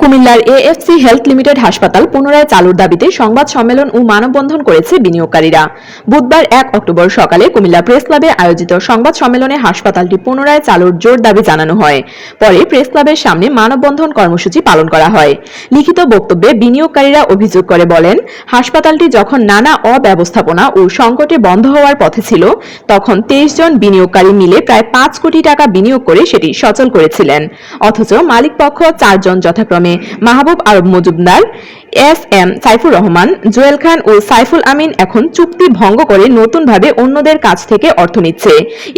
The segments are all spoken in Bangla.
কুমিল্লার এএফসি হেলথ লিমিটেড হাসপাতাল পুনরায় চালুর দাবিতে সংবাদ সম্মেলন ও মানববন্ধন করেছে বিনিয়োগকারীরা। বুধবার এক অক্টোবর সকালে কুমিল্লা প্রেস ক্লাবে আয়োজিত সংবাদ সম্মেলনে হাসপাতালটি পুনরায় চালুর জোর দাবি জানানো হয়। পরে প্রেস ক্লাবের সামনে মানববন্ধন কর্মসূচি পালন করা হয়। লিখিত বক্তব্যে বিনিয়োগকারীরা অভিযোগ করে বলেন, হাসপাতালটি যখন নানা অব্যবস্থাপনা ও সংকটে বন্ধ হওয়ার পথে ছিল, তখন তেইশ জন বিনিয়োগকারী মিলে প্রায় পাঁচ কোটি টাকা বিনিয়োগ করে সেটি সচল করেছিলেন। অথচ মালিকপক্ষ চারজন যথাক্রমে মাহবুব আরব মজুমদার এস এম সাইফুর রহমান, জুয়েল খান ও সাইফুল আমিন এখন চুক্তি ভঙ্গ করে নতুনভাবে অন্যদের কাছ থেকে অর্থ নিচ্ছে।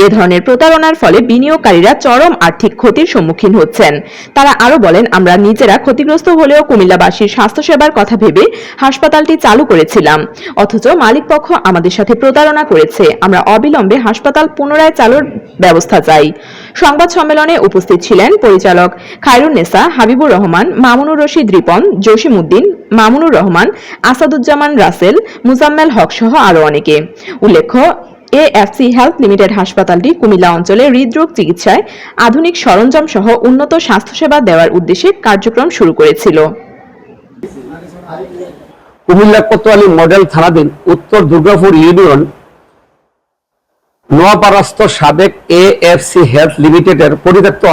এ ধরনের প্রতারণার ফলে বিনিয়োগকারীরা চরম আর্থিক ক্ষতির সম্মুখীন হচ্ছেন। তারা আরও বলেন, আমরা নিজেরা ক্ষতিগ্রস্ত হলেও কুমিল্লাবাসীর স্বাস্থ্যসেবার কথা ভেবে হাসপাতালটি চালু করেছিলাম। অথচ মালিকপক্ষ আমাদের সাথে প্রতারণা করেছে। আমরা অবিলম্বে হাসপাতাল পুনরায় চালুর ব্যবস্থা চাই। সংবাদ সম্মেলনে উপস্থিত ছিলেন পরিচালক খায়রুন নেসা, হাবিবুর রহমান, মামুনুর রশিদ রিপন জসিম উদ্দিন মামুনুর রহমান, আসাদুজ্জামান রাসেল, মুজাম্মেল হক সহ আরও অনেকে। উল্লেখ্য, এএফসি হেলথ লিমিটেড হাসপাতালটি কুমিল্লা অঞ্চলে হৃদরোগ চিকিৎসায় আধুনিক সরঞ্জাম সহ উন্নত স্বাস্থ্যসেবা দেওয়ার উদ্দেশ্যে কার্যক্রম শুরু করেছিল। কুমিল্লা কোতোয়ালি মডেল থানাধীন উত্তর দুর্গাপুর ইউনিয়ন নোয়াপাড়াস্থ সাবেক এএফসি হেলথ লিমিটেডের পরিত্যক্ত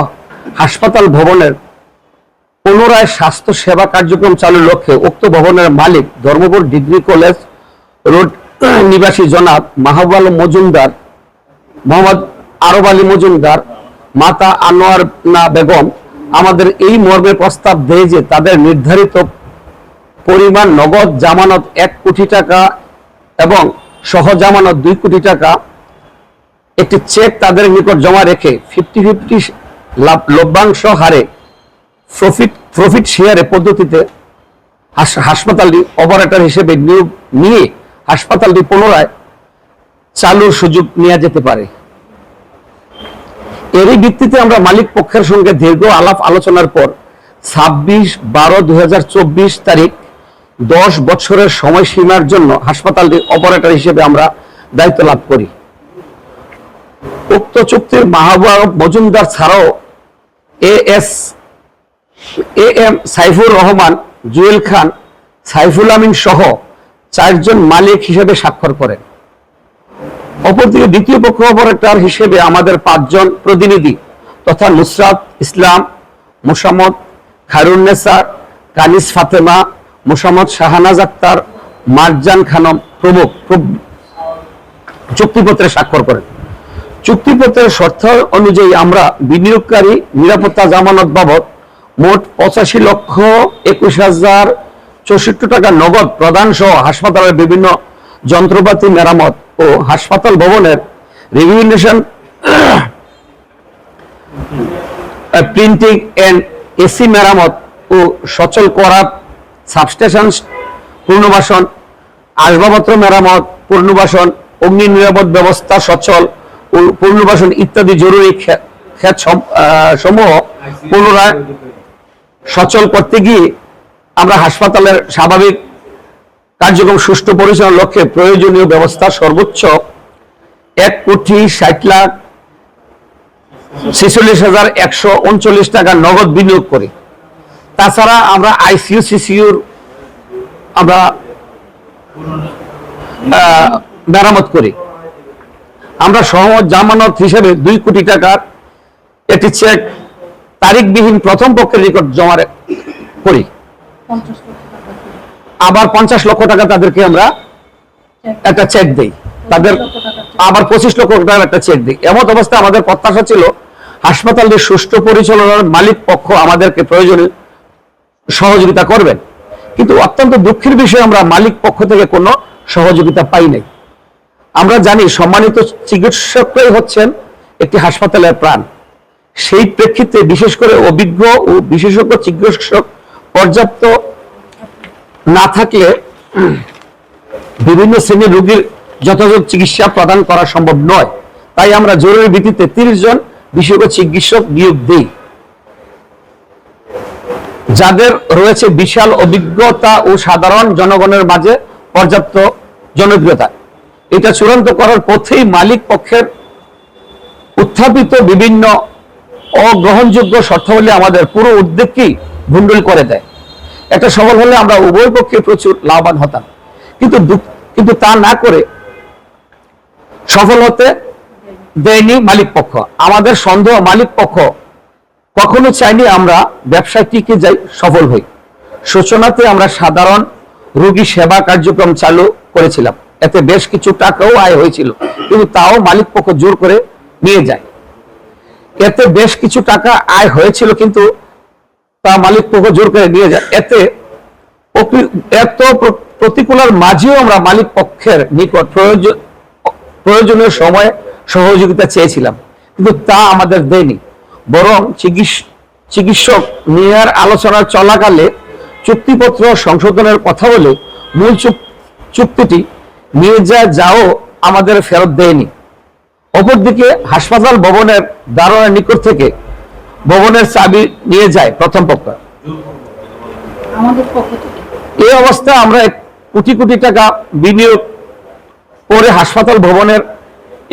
হাসপাতাল ভবনের পুনরায় স্বাস্থ্য সেবা কার্যক্রম চালুর লক্ষ্যে উক্ত ভবনের মালিক, ধর্মপুর ডিগ্রি কলেজ রোড নিবাসী জনাব মাহবুব মজুমদার, মোহাম্মদ আরব আলী মজুমদার, মাতা আনোয়ার না বেগম, আমাদের এই মর্মে প্রস্তাব দেয় যে তাদের নির্ধারিত পরিমাণ নগদ জামানত এক কোটি টাকা এবং সহ জামানত দুই কোটি টাকা। একটি চেক তাদের নিকট জমা রেখে ফিফটি ফিফটি লভ্যাংশ হারে প্রফিট প্রফিট শেয়ারে পদ্ধতিতে হাসপাতালটি অপারেটর হিসেবে নিয়োগ নিয়ে হাসপাতালটি পুনরায় চালুর সুযোগ নেওয়া যেতে পারে। এরই ভিত্তিতে আমরা মালিক পক্ষের সঙ্গে দীর্ঘ আলাপ আলোচনার পর ছাব্বিশ বারো দুই তারিখ দশ বছরের সময়সীমার জন্য হাসপাতালটি অপারেটর হিসেবে আমরা দায়িত্ব লাভ করি। উক্ত চুক্তির মাহবুব মজুমদার ছাড়াও A S A M Saifur Rahman, Jewel Khan, Saiful Amin সহ চারজন মালিক হিসেবে স্বাক্ষর করেন। অপরদিকে দ্বিতীয় পক্ষ অপারেটর হিসেবে আমাদের পাঁচজন প্রতিনিধি তথা নুসরাত ইসলাম, মোসাম্মদ খায়রুন্নেসা কানিস ফাতেমা, মোসাম্মদ শাহানাজ আক্তার, মারজান খানম প্রমুখ চুক্তিপত্রে স্বাক্ষর করেন। চুক্তিপত্রের শর্ত অনুযায়ী আমরা বিনিয়োগকারী নিরাপত্তা জামানত বাবদ মোট পঁচাশি লক্ষ একুশ হাজার চৌষট্টি টাকা নগদ প্রদান সহ হাসপাতালের বিভিন্ন যন্ত্রপাতি মেরামত ও হাসপাতাল ভবনের রেগুলেশন প্রিন্টিং এন্ড এসি মেরামত ও সচল করা সাবস্টেশন পূর্ণবাসন আসবাবপত্র মেরামত পূর্ণবাসন অগ্নি নিরাপদ ব্যবস্থা সচল ও পূর্ণবাসন ইত্যাদি জরুরি সমূহ পুনরায় সচল করতে গিয়ে আমরা হাসপাতালের স্বাভাবিক কার্যক্রম সুষ্ঠু পরিচালনার লক্ষ্যে প্রয়োজনীয় ব্যবস্থা সর্বোচ্চ এক কোটি ষাট লাখ ছেচল্লিশ হাজার একশো উনচল্লিশ টাকা নগদ বিনিয়োগ করি। তাছাড়া আমরা আইসিইউ সিসিউর আমরা মেরামত করি। আমরা সহমত জামানত হিসেবে দুই কোটি টাকার একটি চেক তারিখবিহীন প্রথম পক্ষের নিকট জমা করি। আবার পঞ্চাশ লক্ষ টাকা তাদেরকে আমরা একটা চেক দেই। তাদের আবার পঁচিশ লক্ষ টাকার একটা চেক দিই। এমত অবস্থায় আমাদের প্রত্যাশা ছিল হাসপাতালটির সুষ্ঠু পরিচালনার মালিক পক্ষ আমাদেরকে প্রয়োজনীয় সহযোগিতা করবেন। কিন্তু অত্যন্ত দুঃখের বিষয়ে আমরা মালিক পক্ষ থেকে কোনো সহযোগিতা পাই নাই। আমরা জানি সম্মানিত চিকিৎসকরাই হচ্ছেন একটি হাসপাতালের প্রাণ। সেই প্রেক্ষিতে বিশেষ করে অভিজ্ঞ ও বিশেষজ্ঞ চিকিৎসক পর্যাপ্ত না থাকলে বিভিন্ন শ্রেণির রোগীর যথাযথ চিকিৎসা প্রদান করা সম্ভব নয়। তাই আমরা জরুরি ভিত্তিতে তিরিশ জন বিশেষজ্ঞ চিকিৎসক নিয়োগ দিই। যাদের রয়েছে বিশাল অভিজ্ঞতা ও সাধারণ জনগণের মাঝে পর্যাপ্ত জনপ্রিয়তা। এটা চূড়ান্ত করার পথেই মালিক পক্ষের উত্থাপিত বিভিন্ন অগ্রহণযোগ্য শর্তাবলী আমাদের পুরো উদ্যোগকেই ভুন্ডুল করে দেয়। এটা সফল হলে আমরা উভয় পক্ষে প্রচুর লাভবান হতাম। কিন্তু কিন্তু তা না করে সফল হতে দেয়নি মালিক পক্ষ। আমাদের সন্দেহ মালিক পক্ষ কখনো চাইনি আমরা ব্যবসায় টিকে যাই, সফল হই। সূচনাতে আমরা সাধারণ রোগী সেবা কার্যক্রম চালু করেছিলাম। এতে বেশ কিছু টাকাও আয় হয়েছিল। কিন্তু তাও মালিক পক্ষ জোর করে নিয়ে যায়। এতে বেশ কিছু টাকা আয় হয়েছিল, কিন্তু তা মালিক পক্ষ জোর করে নিয়ে যায়। এতে এত প্র- প্রতিকূলার মাঝেও আমরা মালিক পক্ষের নিকট প্রয়োজন প্রয়োজনীয় সময়ে সহযোগিতা চেয়েছিলাম, কিন্তু তা আমাদের দেয়নি। বরং চিকিৎস- চিকিৎসক নেয়ার আলোচনা চলাকালে চুক্তিপত্র সংশোধনের কথা বলে মূল চুক- চুক্তিটি নিয়ে যা যাও আমাদের ফেরত দেয়নি। অপরদিকে হাসপাতাল ভবনের দারোয়ানের নিকট থেকে ভবনের চাবি নিয়ে যায় প্রথম পক্ষ। এই অবস্থায় আমরা এক কোটি কোটি টাকা বিনিয়োগ করে হাসপাতাল ভবনের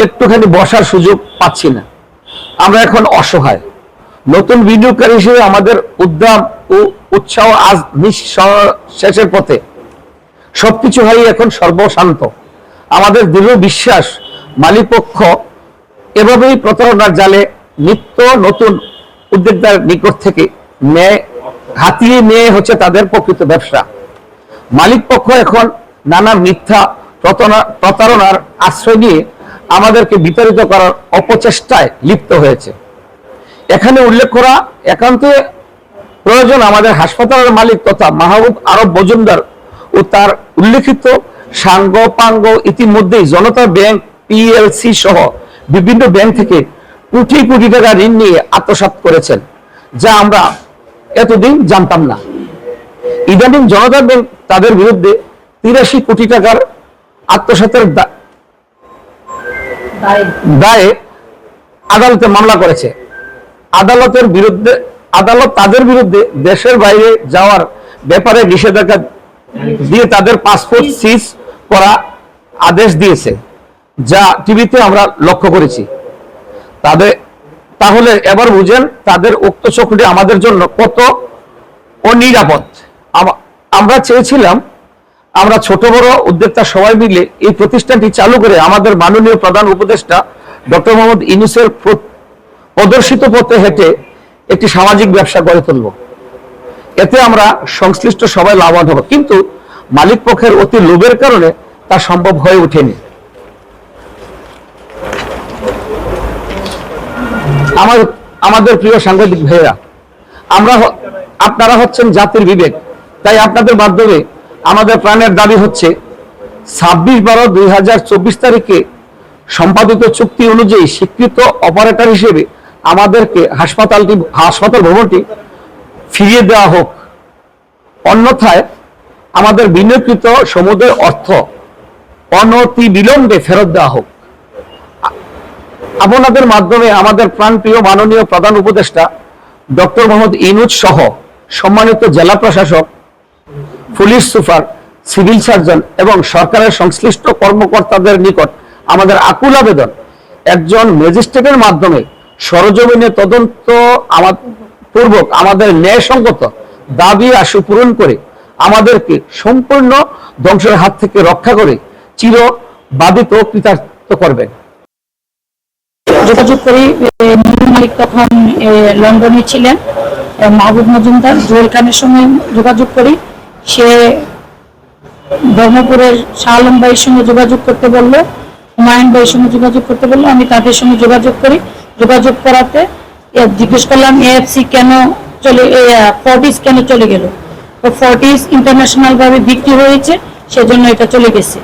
একটুখানি বসার সুযোগ পাচ্ছি না। আমরা এখন অসহায়। নতুন বিনিয়োগকারী হিসেবে আমাদের উদ্যম ও উৎসাহ আজ শেষের পথে। সবকিছু হয় এখন সর্বশান্ত। আমাদের দৃঢ় বিশ্বাস মালিকপক্ষ এভাবেই প্রতারণার জালে নিত্য নতুন উদ্যোক্তার নিকট থেকে ন্যায় হাতিয়ে নিয়ে হচ্ছে তাদের প্রকৃত ব্যবসা। মালিক পক্ষ এখন নানা মিথ্যা প্রতারণার আশ্রয় নিয়ে আমাদেরকে বিতাড়িত করার অপচেষ্টায় লিপ্ত হয়েছে। এখানে উল্লেখ করা একান্তে প্রয়োজন আমাদের হাসপাতালের মালিক তথা মাহবুব আরব মজুমদার ও তার উল্লেখিত সাঙ্গ পাঙ্গ ইতিমধ্যেই জনতা ব্যাংক পিএলসি সহ বিভিন্ন ব্যাংক থেকে কোটি কোটি টাকা ঋণ নিয়ে আত্মসাৎ করেছেন যা আমরা এতদিন জানতাম না। ইদানিং জনতা ব্যাংক তাদের বিরুদ্ধে তিরাশি কোটি টাকার আত্মসাতের দায়ে আদালতে মামলা করেছে। আদালতের বিরুদ্ধে আদালত তাদের বিরুদ্ধে দেশের বাইরে যাওয়ার ব্যাপারে নিষেধাজ্ঞা দিয়ে তাদের পাসপোর্ট সিজ করা আদেশ দিয়েছে। যা টিভিতে আমরা লক্ষ্য করেছি। তাদের, তাহলে এবার বুঝেন তাদের উক্ত চক্রটি আমাদের জন্য কত অনিরাপদ। আম- আমরা চেয়েছিলাম, আমরা ছোট বড় উদ্যোক্তা সবাই মিলে এই প্রতিষ্ঠানটি চালু করে আমাদের মাননীয় প্রধান উপদেষ্টা ডক্টর মোহাম্মদ ইনুসের প্রদর্শিত পথে হেঁটে একটি সামাজিক ব্যবসা গড়ে তুলব। এতে আমরা সংশ্লিষ্ট সবাই লাভবান হব। কিন্তু মালিক পক্ষের অতি লোভের কারণে তা সম্ভব হয়ে ওঠেনি। আমার, আমাদের প্রিয় সাংবাদিক ভাইয়েরা, আমরা আপনারা হচ্ছেন জাতির বিবেক। তাই আপনাদের মাধ্যমে আমাদের প্রাণের দাবি হচ্ছে, ছাব্বিশ বারো দুই তারিখে সম্পাদিত চুক্তি অনুযায়ী স্বীকৃত অপারেটর হিসেবে আমাদেরকে হাসপাতালটি, হাসপাতাল ভবনটি ফিরিয়ে দেওয়া হোক। অন্যথায় আমাদের বিনিয়োগকৃত সমুদ্রের অর্থ অনতি বিলম্বে ফেরত দেওয়া হোক। আপনাদের মাধ্যমে আমাদের প্রাণপ্রিয় মাননীয় প্রধান উপদেষ্টা ডক্টর মোহাম্মদ ইনুজ সহ সম্মানিত জেলা প্রশাসক, পুলিশ সুপার, সিভিল সার্জন এবং সরকারের সংশ্লিষ্ট কর্মকর্তাদের নিকট আমাদের আকুল আবেদন, একজন ম্যাজিস্ট্রেটের মাধ্যমে সরজমিনে তদন্ত আমা- পূর্বক আমাদের ন্যায়সঙ্গত দাবি আশু পূরণ করে আমাদেরকে সম্পূর্ণ ধ্বংসের হাত থেকে রক্ষা করে চির বাধিত কৃতার্থ করবেন। যোগাযোগ করি মালিক তখন লন্ডনে ছিলেন মাহবুব মজুমদার, জুয়েল খানের সঙ্গে যোগাযোগ করি। সে ধর্মপুরের শাহ আলম ভাইয়ের সঙ্গে যোগাযোগ করতে বলল, হুমায়ুন ভাইয়ের সঙ্গে যোগাযোগ করতে বলল, আমি তাদের সঙ্গে যোগাযোগ করি। যোগাযোগ করাতে জিজ্ঞেস করলাম, এএফসি কেন চলে ফর্টিস কেন চলে গেল? তো ফর্টিস ইন্টারন্যাশনাল ভাবে বিক্রি হয়েছে, সেজন্য এটা চলে গেছে।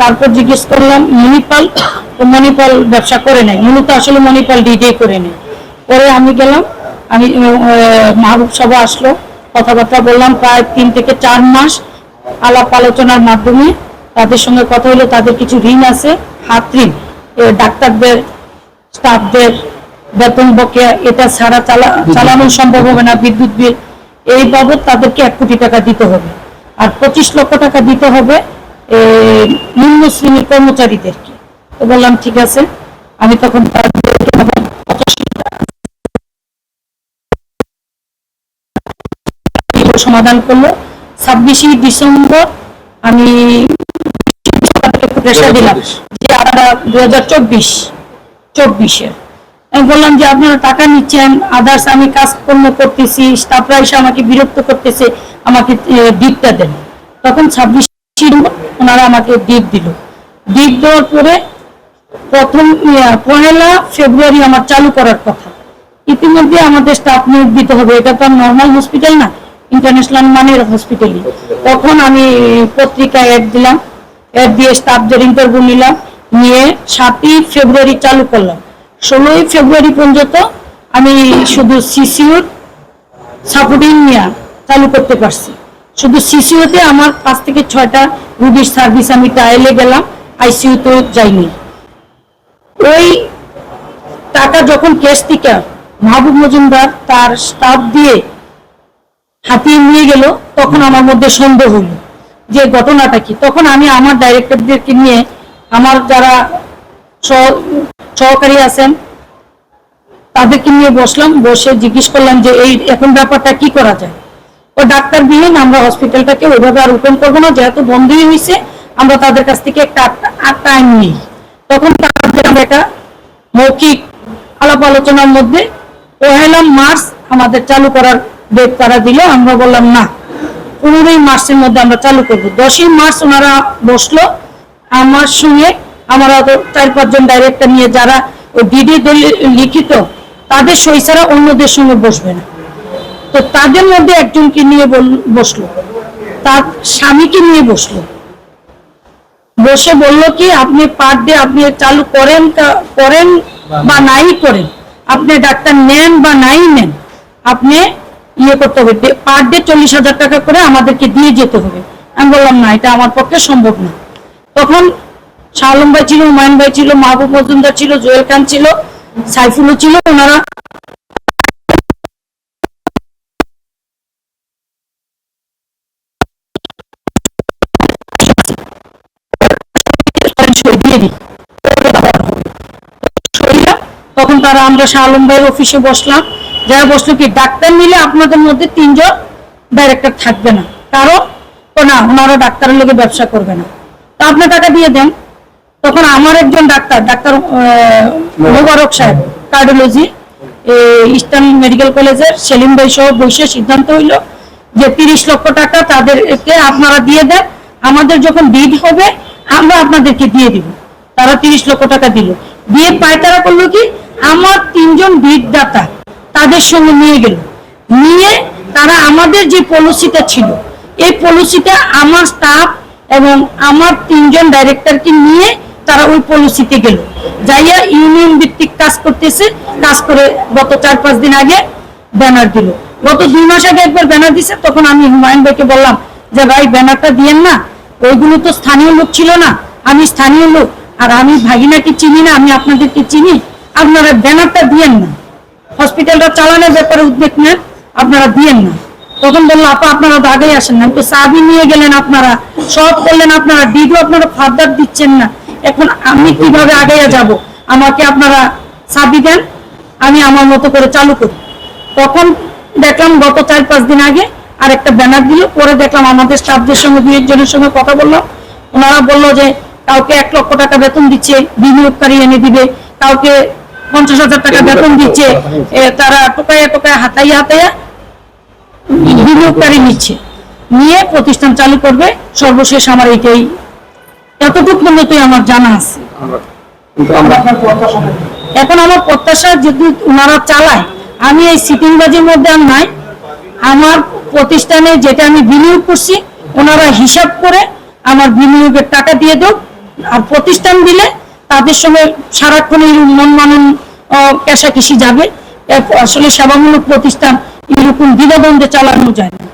তারপর জিজ্ঞেস করলাম মণিপাল? তো মণিপাল ব্যবসা করে নাই। মূলত আসলে মণিপাল ডিজে করে নেই পরে আমি গেলাম আমি মাহবুব সভা আসলো। কথাবার্তা বললাম প্রায় তিন থেকে চার মাস আলাপ আলোচনার মাধ্যমে তাদের সঙ্গে কথা হলো। তাদের কিছু ঋণ আছে হাত ঋণ। ডাক্তারদের স্টাফদের বেতন বকেয়া এটা ছাড়া চালা চালানো সম্ভব হবে না বিদ্যুৎ বিল। এই বাবদ তাদেরকে এক কোটি টাকা দিতে হবে। আর পঁচিশ লক্ষ টাকা দিতে হবে নিম্ন শ্রেণির কর্মচারীদেরকে তো বললাম ঠিক আছে। আমি তখন সমাধান করল। ছাব্বিশে ডিসেম্বর আমি প্রেশার দিলাম যে আপনারা দু হাজার চব্বিশ চব্বিশে। আমি বললাম যে আপনারা টাকা নিচ্ছেন আদার্স আমি কাজকর্ম করতেছি স্টাফরা এসে আমাকে বিরক্ত করতেছে আমাকে ডিপটা দেন। তখন ছাব্বিশ ওনারা আমাকে ডিপ দিল। ডিপ দেওয়ার পরে প্রথম পহেলা ফেব্রুয়ারি আমার চালু করার কথা। ইতিমধ্যে আমাদের স্টাফ নিয়োগ দিতে হবে। এটা তো নর্মাল হসপিটাল না ইন্টারন্যাশনাল মানের হসপিটালই তখন আমি পত্রিকায় অ্যাড দিলাম। অ্যাড দিয়ে স্টাফদের ইন্টারভিউ নিলাম। নিয়ে সাতই ফেব্রুয়ারি চালু করলাম। ষোলোই ফেব্রুয়ারি পর্যন্ত আমি শুধু সিসিউর সাপোর্টিং নিয়ে চালু করতে পারছি। শুধু সিসিউতে আমার পাঁচ থেকে ছয়টা রুগীর সার্ভিস আমি ট্রায়ালে গেলাম আইসিইউতে যাইনি। ওই টাকা যখন কেস থেকে মাহবুব মজুমদার তার স্টাফ দিয়ে হাতিয়ে নিয়ে গেল, তখন আমার মধ্যে সন্দেহ হলো। যে ঘটনাটা কি? তখন আমি আমার ডাইরেক্টরদেরকে নিয়ে আমার যারা সহ- সহকারী আছেন, তাদেরকে নিয়ে বসলাম, বসে জিজ্ঞেস করলাম যে এই এখন ব্যাপারটা কি করা যায়? ও ডাক্তারবিহীন আমরা হসপিটালটাকে ওইভাবে আর ওপেন করব না, যেহেতু বন্ধই হয়েছে, আমরা তাদের কাছ থেকে একটা টাইম নিই। তখন তাদের আমরা একটা মৌখিক আলাপ আলোচনার মধ্যে পহেলা মার্চ আমাদের চালু করার ডেট তারা দিল। আমরা বললাম, না, পনেরোই মার্চের মধ্যে আমরা চালু করব। দশই মার্চ ওনারা বসল, আমার সঙ্গে আমার চার পাঁচজন ডাইরেক্টর নিয়ে যারা ওই ডিডি লিখিত, তাদের সই ছাড়া অন্যদের সঙ্গে বসবে না। তো তাদের মধ্যে একজনকে নিয়ে বসল। তার স্বামীকে নিয়ে বসল। বসে বলল কি, আপনি পার ডে আপনি চালু করেন করেন বা নাই করেন। আপনি ডাক্তার নেন বা নাই নেন। আপনি ইয়ে করতে হবে। পার ডে চল্লিশ হাজার টাকা করে আমাদেরকে দিয়ে যেতে হবে। আমি বললাম, না, এটা আমার পক্ষে সম্ভব না। তখন শাহ আলম ভাই ছিল, হুমায়ুন ভাই ছিল, মাহবুব মজুমদার ছিল, জুয়েল খান ছিল, সাইফুলও ছিল, ওনারা দিই তখন তারা আমরা শাহ আলম ভাইয়ের অফিসে বসলাম। যারা বসল কি, ডাক্তার নিলে আপনাদের মধ্যে তিনজন ডাইরেক্টর থাকবে না। কারণ, ও না, ওনারা ডাক্তারের লোকে ব্যবসা করবে না। তা আপনি টাকা দিয়ে দেন। তখন আমার একজন ডাক্তার ডাক্তার মোবারক সাহেব কার্ডিওলজি ইস্টার্ন মেডিকেল কলেজের সেলিম ভাই সহ বসে সিদ্ধান্ত হইল যে তিরিশ লক্ষ টাকা তাদেরকে আপনারা দিয়ে দেন। আমাদের যখন বিড হবে, আমরা আপনাদেরকে দিয়ে দিব। তারা তিরিশ লক্ষ টাকা দিল। দিয়ে পায়তারা করল কি? আমার তিনজন বিড দাতা তাদের সঙ্গে নিয়ে গেল। নিয়ে তারা আমাদের যে পলিসিটা ছিল, এই পলিসিটা আমার স্টাফ এবং আমার তিনজন ডাইরেক্টরকে নিয়ে তারা ওই পলিসিতে গেল। যাইয়া ইউনিয়ন ভিত্তিক কাজ করতেছে, কাজ করে গত চার পাঁচ দিন আগে ব্যানার দিল। গত দুই মাস আগে একবার ব্যানার দিছে, তখন আমি হুমায়ুন ভাইকে বললাম যে, ভাই ব্যানারটা দিয়েন না, ওইগুলো তো স্থানীয় লোক ছিল না, আমি স্থানীয় লোক। আর আমি ভাগিনাকে চিনি না, আমি আপনাদেরকে চিনি, আপনারা ব্যানারটা দিয়েন না। হসপিটালটা চালানোর ব্যাপারে উদ্যোগ নেন আপনারা দিয়েন না। তখন বলল, আপা, আপনারা তো আসেন না তো চাবি নিয়ে গেলেন আপনারা, সব করলেন আপনারা ডিডও আপনারা ফার্দার দিচ্ছেন না। এখন আমি কীভাবে আগে যাব? আমাকে আপনারা চাবি দেন, আমি আমার মতো করে চালু করি। তখন দেখলাম গত চার পাঁচ দিন আগে আর একটা ব্যানার দিল, পরে দেখলাম আমাদের স্টাফদের সঙ্গে, দুই একজনের সঙ্গে কথা বললাম ওনারা বলল যে কাউকে এক লক্ষ টাকা বেতন দিচ্ছে বিনিয়োগকারী এনে দিবে কাউকে পঞ্চাশ হাজার টাকা বেতন দিচ্ছে তারা টোকাইয়া টোকাইয়া হাতাইয়া হাতাইয়া বিনিয়োগকারী নিচ্ছে। নিয়ে প্রতিষ্ঠান চালু করবে সর্বশেষ আমার এটাই এতটুকু পর্যন্তই আমার জানা আছে। এখন আমার প্রত্যাশা যদি ওনারা চালায় আমি এই সিটিংবাজির মধ্যে আর নাই। আমার প্রতিষ্ঠানে যেটা আমি বিনিয়োগ করছি ওনারা হিসাব করে আমার বিনিয়োগের টাকা দিয়ে দেব আর প্রতিষ্ঠান দিলে তাদের সঙ্গে সারাক্ষণ এই মন মানন কৃষি যাবে। আসলে সেবামূলক প্রতিষ্ঠান এরকম দ্বিধাদ্বন্দ্বে চালানো যায় না।